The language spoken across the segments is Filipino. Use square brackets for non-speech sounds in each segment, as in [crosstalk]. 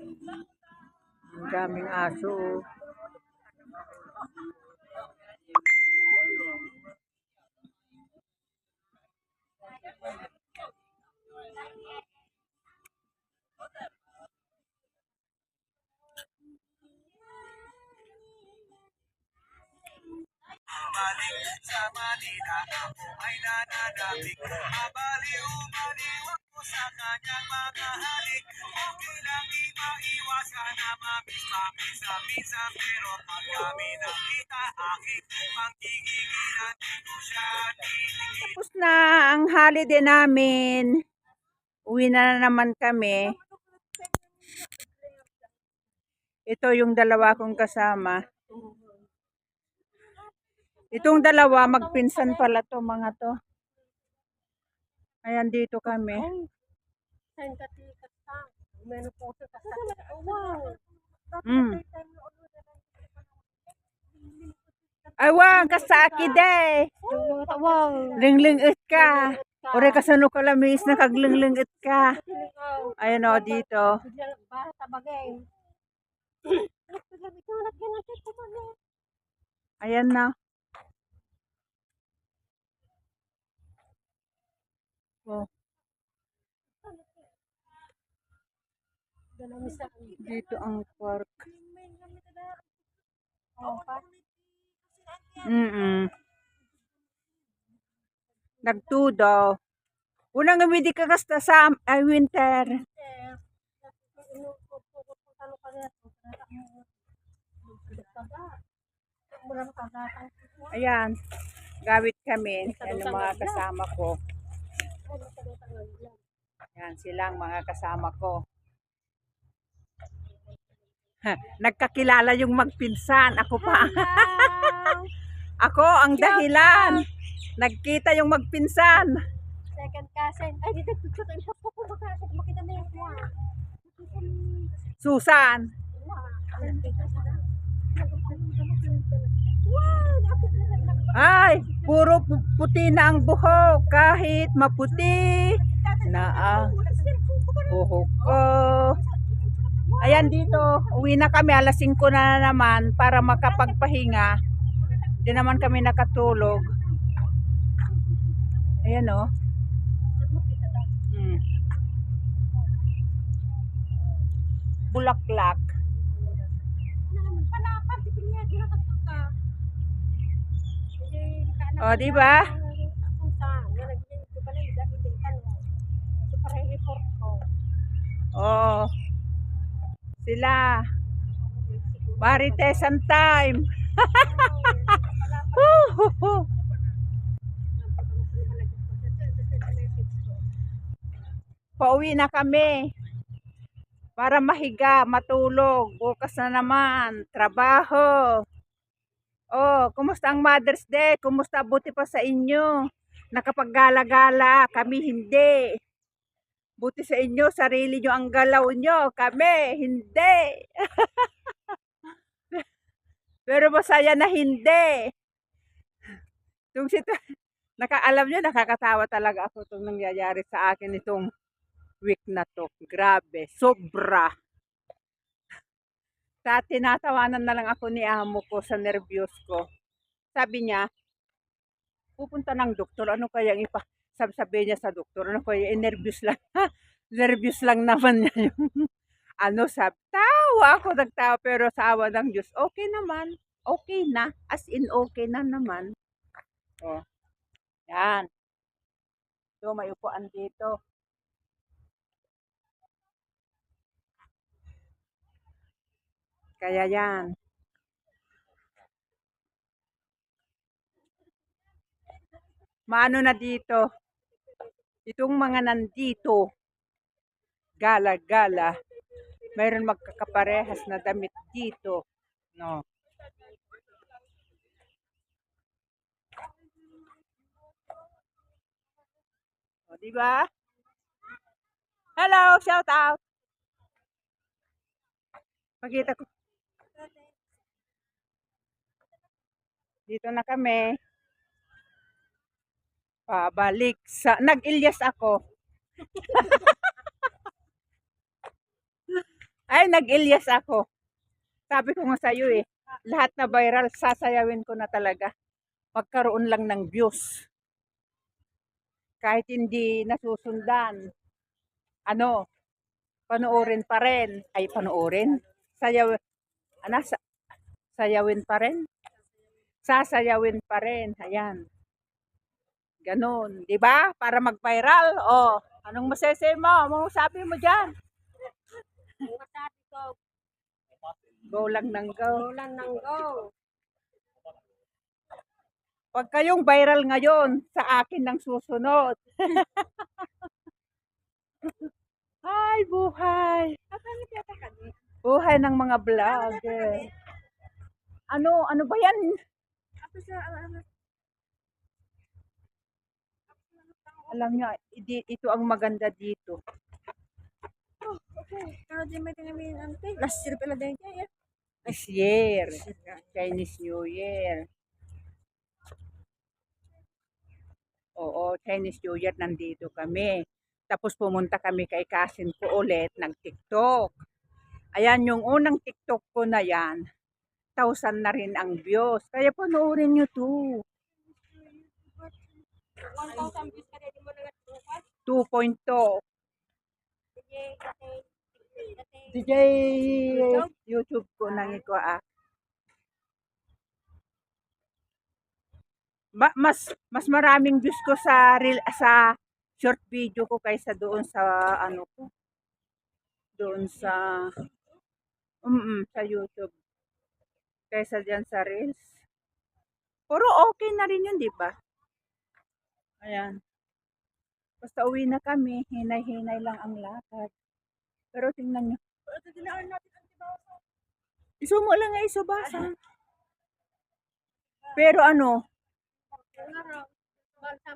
Ang daming aso. oh. Balik sa Manila, ako sa kanyang mga halik Okay lang di maiwasan na mamiss-mamiss-minsan Pero pag kami nakita, aking panggigigilan Di ko siya Tapos na ang holiday namin. Uwi na naman kami. Ito yung dalawa kong kasama. Itong dalawa, magpinsan pala to mga to. Ayan, dito kami. Ka tikas ka? Sa kasama. Wow! Mm. Ay, wag, kasaki day. Wow! Lingling it ka. Ore kasano ka lamis na kaglingling it ka. [clears throat] Ayan o, dito. Sa. Ayan na. Oh, dito ang park. Mm Nagtudo. Unang umidi ka kasta sa ay winter. Ayan. Gawit kami. Yan yung mga kasama ko. Yan silang mga kasama ko. Nagkakilala yung magpinsan. Ako pa. Ako ang dahilan. Nagkita yung magpinsan. Second cousin. Ay, dito picture tayo. Makita na yung kuha. Susan. Ay, puro pu- puti na ang buhok. Kahit maputi na ang buhok ko. Ayan dito, uwi na kami alas 5 na naman para makapagpahinga. Hindi naman kami nakatulog. Ayan o. Hmm. Bulaklak. O, di ba? Oo. Sila. Maritesan time. Huhuhu. [laughs] Pauwi na kami. Para mahiga, matulog. Bukas na naman. Trabaho. Oh, kumusta ang Mother's Day? Kumusta buti pa sa inyo? Nakapaggala-gala, kami hindi. Buti sa inyo, sarili nyo ang galaw nyo. Kami, hindi. [laughs] Pero masaya na hindi. Yung sito, nakaalam nyo, nakakatawa talaga ako itong nangyayari sa akin itong week na to. Grabe, sobra. Sa tinatawanan na lang ako ni amo ko sa nervyos ko. Sabi niya, pupunta ng doktor. Ano kaya ang ipa sabi, sabi niya sa doktor? Ano kaya? Eh, nervyos lang. nervyos lang naman [laughs] niya yung ano sabi. Tawa ako nagtawa pero sa awa ng Diyos, okay naman. Okay na. As in okay na naman. Oh. Yan. So, may upuan dito. Kaya yan. Maano na dito? Itong mga nandito, gala-gala, mayroon magkakaparehas na damit dito. No. O, di ba? Hello, shout out. Pakita ko. Dito na kami. Pabalik sa... Nag-ilyas ako. [laughs] Ay, nag-Ilyas ako. Sabi ko nga sa'yo eh, lahat na viral, sasayawin ko na talaga. Magkaroon lang ng views. Kahit hindi nasusundan. Ano, panoorin pa rin. Ay, panoorin. Sayaw, ano, sa, sayawin pa rin. Sasayawin pa rin. Ayan. Ganon. di ba? Para mag-viral. O, anong masese mo? Anong sabi mo ko, Go lang ng go. ulan ng go. Pag kayong viral ngayon, sa akin ang susunod. [laughs] Ay, buhay. Buhay ng mga vlogger. Ano, ano ba yan? Alam niyo, idi- ito ang maganda dito. Pero di may tinamin ante. Last year pala din kaya. This year. Chinese New Year. Oo, Chinese New Year nandito kami. Tapos pumunta kami kay Kasin ko ulit ng TikTok. Ayan, yung unang TikTok ko na yan, thousand na rin ang views. Kaya panoorin nyo to. 1,000 views ka din mo na nagbukas. 2.2. Sige, kasi kasi DJ YouTube ko nang iko ah. Ma- mas mas maraming views ko sa reel sa short video ko kaysa doon sa ano ko. Doon sa um, sa YouTube. Kaysa diyan sa Reels. Puro okay na rin yun, di ba? Ayan. Basta uwi na kami, hinay-hinay lang ang lakad. Pero tingnan nyo, Isumo lang nga isubasa. Pero ano,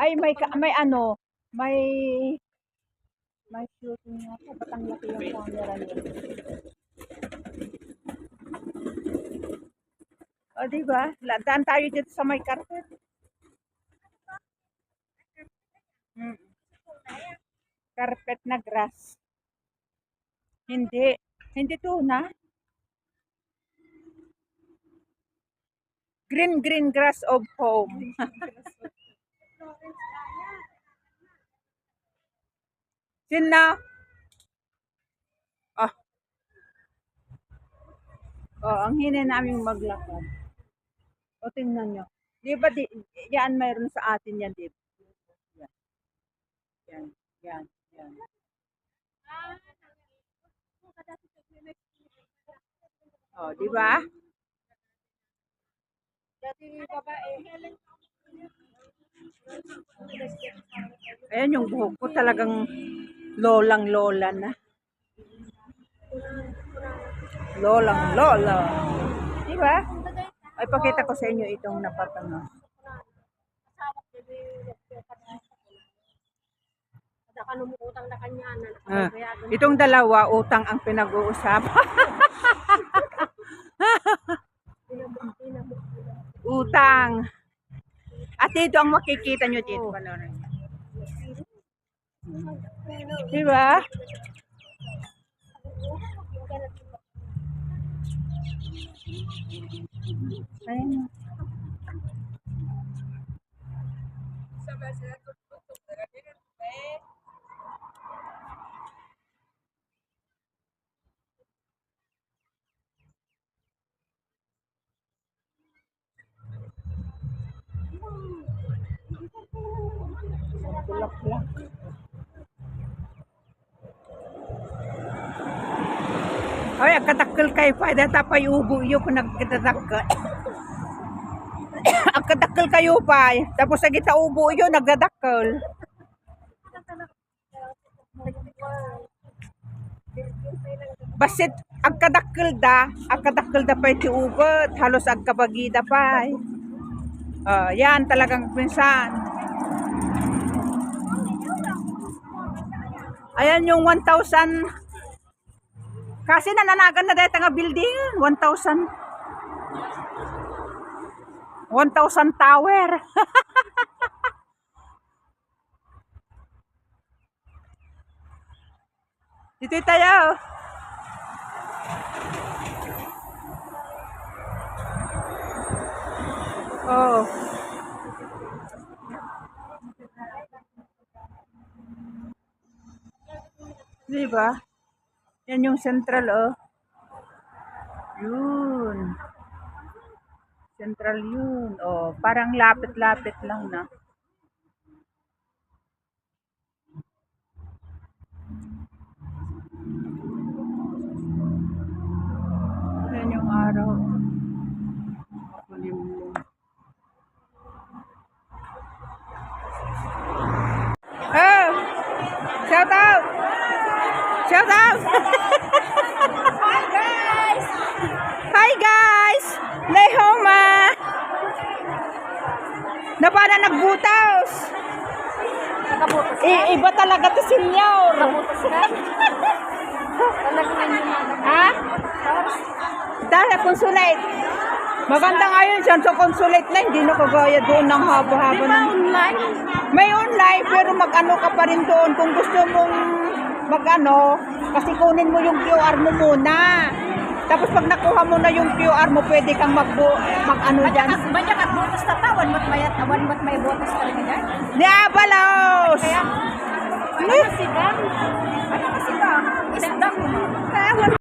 ay may ka- may ano, may may shooting nga po. Ba't ang laki yung camera niya? O, di ba? Ladaan tayo dito sa may carpet. Mm. Carpet na grass. Hindi. Hindi tuna. Green, green grass of home. Sina? Ah. Oh, ang hina namin maglakad. O, tingnan nyo. Di ba, di, yan mayroon sa atin yan, di ba? Yan. Yan, yan. Oh, di ba? Ayan yung buhok ko talagang lolang lola na. Lolang lola. Di ba? Ay, pakita ko sa inyo itong napatanga. Kada ka numutang na kanya na Ah, nakabayado na. itong dalawa, utang ang pinag-uusapan. [laughs] utang. At ito ang makikita nyo dito. Panoorin. Di ba? Ayun. Bulaklak. Ay, agkatakkel kay Pada tapay ubo iyo kung nagkadakkel. agkatakkel [coughs] kayo pa. Tapos sa kita ubo iyo nagdadakkel. Basit agkadakkel da, agkadakkel da pa iti ubot, halos agkabagida pa. Ah, yan talagang pinsan. Ayan yung 1,000 kasi nananagan na dahil nga building. 1,000 1,000 tower. [laughs] Dito tayo. Oh. Di ba? Yan yung central, oh. Yun. Central yun. Oh, parang lapit-lapit lang na. Yan yung araw. Shout out! Hi guys! Hi guys! Lehoma! Na para nagbutaos? I- iba talaga to hindi na. Ha? Dahil consulate. Maganda nga yun siya sa consulate na hindi na kagaya doon ng haba-haba ng... online? May online pero mag-ano ka pa rin doon kung gusto mong mag-ano kasi kunin mo yung QR mo muna. Tapos pag nakuha mo na yung QR mo, pwede kang mag mag-ano dyan. Banyak at butas na tawan, mat may awan, mat may butas talaga dyan. Diabalos! Kaya, ano si Dam? Ano si Dam? Is wala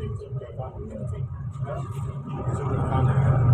最近在发生的这个事情是不是发生了